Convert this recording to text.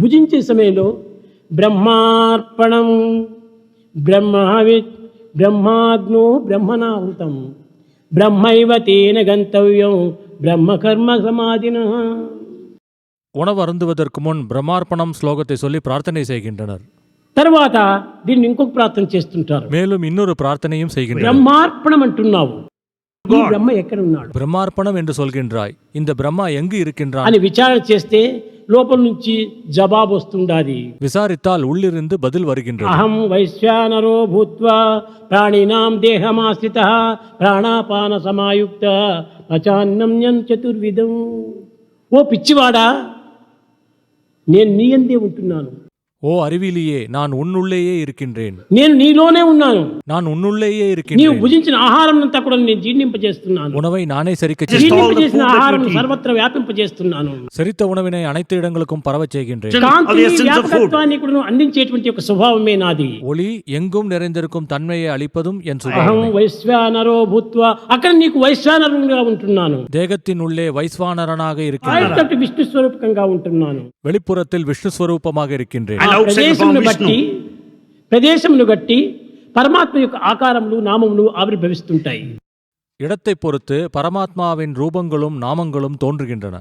భుజించే సమయంలో బ్రహ్మార్పణం బ్రహ్మవి బ్రహ్మాగ్నో బ్రహ్మణాహృతం బ్రహ్మైవ తేన గంతవ్యం బ్రహ్మకర్మ సమాధిన உணவு அருந்துவதற்கு முன் பிரம்மார்ப்பணம் ஸ்லோகத்தை சொல்லி பிரார்த்தனை செய்கின்றனர் తర్వాత దీన్ని ఇంకొక ప్రార్థన చేస్తుంటారు மேலும் இன்னொரு பிரார்த்தனையும் செய்கின்றனர் బ్రహ్మార్పణం అంటున్నావు ఈ బ్రహ్మ ఎక్కడ ఉన్నాడు பிரம்மார்ப்பணம் என்று சொல்கின்றாய் இந்த பிரம்மா எங்கு இருக்கின்றான் అని విచారణ చేస్తే లోపల నుంచి జవాబు వస్తుండాది விசாரித்தால் உள்ளிருந்து பதில் வருகின்றது అహం వైశ్వానరో భూత్వా ప్రాణినాం దేహమాశ్రిత ప్రాణాపాన సమాయుక్త పచాన్నం చతుర్విధం ఓ పిచ్చివాడా నేను నీ అందే ఉంటున్నాను ஓ அறிவிலியே நான் உன்னுள்ளேயே இருக்கின்றேன் నేను నీలోనే ఉన్నాను நான் உன்னுள்ளேயே నీవు இருக்கின்றேன் భుజించిన ఆహారం అంతా కూడా నేను జీర్ణింపజేస్తున్నాను உணவை நானே செரிக்க Just all the జీర్ణింపజేసిన food that ఆహారం you eat. సర్వత్ర వ్యాపింపజేస్తున్నాను செரித்த உணவினை அனைத்து இடங்களுக்கும் பரவச் செய்கின்றேன் Children, all the కాంతిని essence of food. వ్యాపకత్వాన్ని కూడా అందించేటువంటి ఒక స్వభావమే నాది ஒளி எங்கும் நிறைந்திருக்கும் தன்மையை அளிப்பதும் என் అహం சுபாவமே వైశ్వానరో భూత్వా అక్కడ నీకు వైశ్వానరుగా ఉంటున్నాను தேகத்தின் உள்ளே வைஸ்வானரனாக இருக்கின்றேன் ఆయనతోటి విష్ణు స్వరూపకంగా ఉంటున్నాను வெளிப்புறத்தில் விஷ்ணு ஸ்வரூபமாக இருக்கின்றேன் And ఆ outside the form ప్రదేశమును బట్టి ప్రదేశమును బట్టి పరమాత్మ యొక్క ఆకారములు నామములు ఆవిర్భవిస్తుంటాయి இடத்தை பொறுத்து பரமாத்மாவின் ரூபங்களும் நாமங்களும் தோன்றுகின்றன